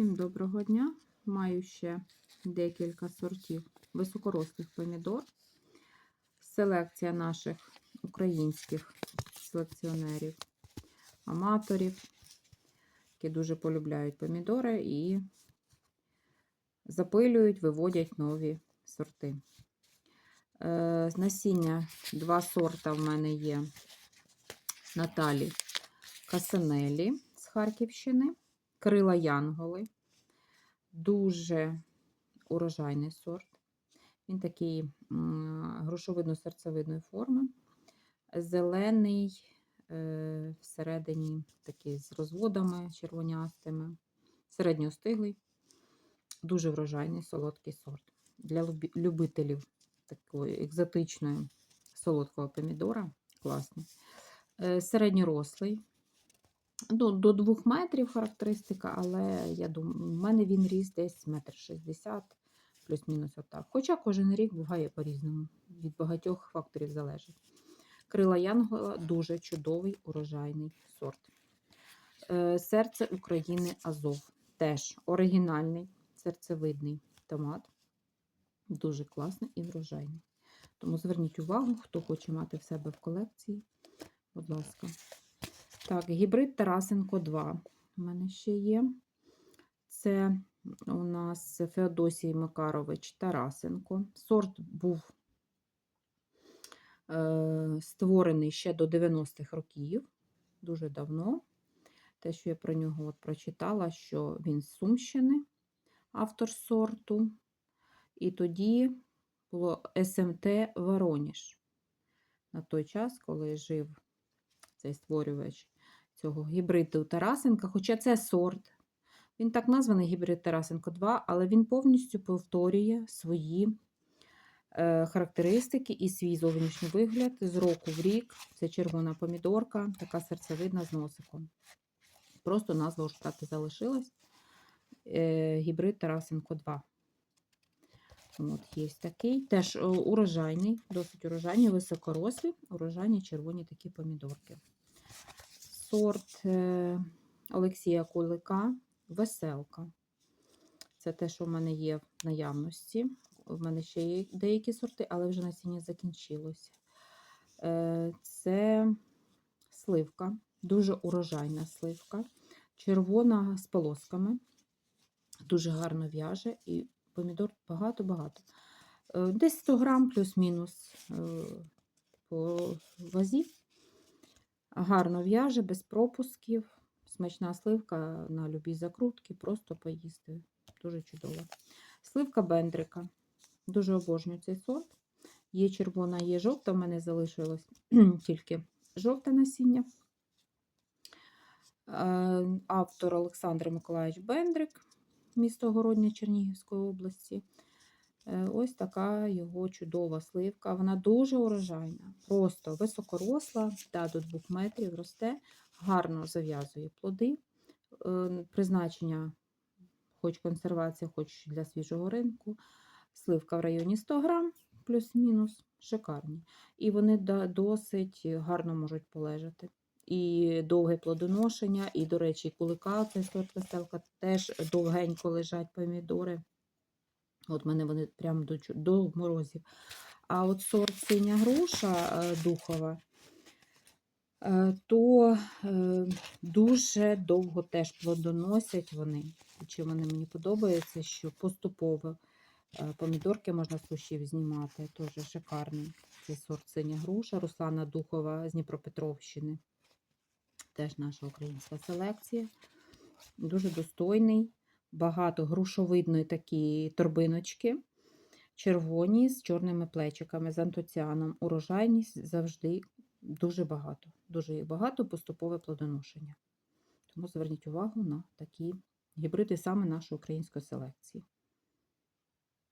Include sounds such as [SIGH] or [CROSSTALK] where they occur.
Всім доброго дня. Маю ще декілька сортів високорослих помідор. Селекція наших українських селекціонерів, аматорів, які дуже полюбляють помідори і запилюють, виводять нові сорти. Е, насіння два сорта в мене є Наталі Касанелі з Харківщини. Крила Янголи. Дуже урожайний сорт. Він такий грушовидно-серцевидної форми. Зелений, е, всередині такий з розводами червонястими, середньостиглий, дуже врожайний солодкий сорт. Для любителів такої екзотичної солодкого помідора. Класний. Е, середньорослий. Ну, до 2 метрів характеристика, але я думаю, в мене він ріс десь метр шістдесят, плюс-мінус отак. Хоча кожен рік буває по-різному, від багатьох факторів залежить. Крила Янгола дуже чудовий урожайний сорт. Е, серце України Азов. Теж оригінальний серцевидний томат. Дуже класний і врожайний. Тому зверніть увагу, хто хоче мати в себе в колекції. Будь ласка. Так, гібрид Тарасенко 2. У мене ще є. Це у нас Феодосій Макарович Тарасенко. Сорт був е, створений ще до 90-х років, дуже давно. Те, що я про нього от прочитала, що він з Сумщини, автор сорту. І тоді було СМТ Вороніж. На той час, коли жив цей створювач цього гібриду Тарасенка, хоча це сорт. Він так названий гібрид Тарасенко 2, але він повністю повторює свої е, характеристики і свій зовнішній вигляд з року в рік. Це червона помідорка, така серцевидна з носиком. Просто назва вже так і залишилась. Е, гібрид Тарасенко 2. От, Є такий. Теж е, урожайний, досить урожайний, високорослі, урожайні червоні такі помідорки сорт е, Олексія Кулика Веселка. Це те, що в мене є в наявності. У мене ще є деякі сорти, але вже насіння закінчилося. Е, це сливка, дуже урожайна сливка, червона з полосками, дуже гарно в'яже і помідор багато-багато. Е, десь 100 грам плюс-мінус по вазі. Гарно в'яже, без пропусків. Смачна сливка на любі закрутки, просто поїсти. Дуже чудово. Сливка бендрика. Дуже обожнюю цей сорт. Є червона, є жовта, в мене залишилось [CLEARS THROAT] тільки жовте насіння. Е, автор Олександр Миколаївич Бендрик, місто Городня Чернігівської області. Е, ось така його чудова сливка. Вона дуже урожайна, просто високоросла, да, до 2 метрів росте, гарно зав'язує плоди. Е, призначення, хоч консервація, хоч для свіжого ринку. Сливка в районі 100 грам, плюс-мінус, шикарні. І вони досить гарно можуть полежати. І довге плодоношення, і, до речі, кулика, цей сорт веселка, теж довгенько лежать помідори. От мене вони прямо до до морозів. А от сорт синя груша е, духова, е, то е, дуже довго теж плодоносять вони. Чим вони мені подобається, що поступово помідорки можна з кущів знімати. Теж шикарний цей сорт синя груша, Руслана Духова з Дніпропетровщини. Теж наша українська селекція. Дуже достойний багато грушовидної такі торбиночки, червоні з чорними плечиками, з антоціаном. Урожайність завжди дуже багато. Дуже багато, поступове плодоношення. Тому зверніть увагу на такі гібриди саме нашої української селекції.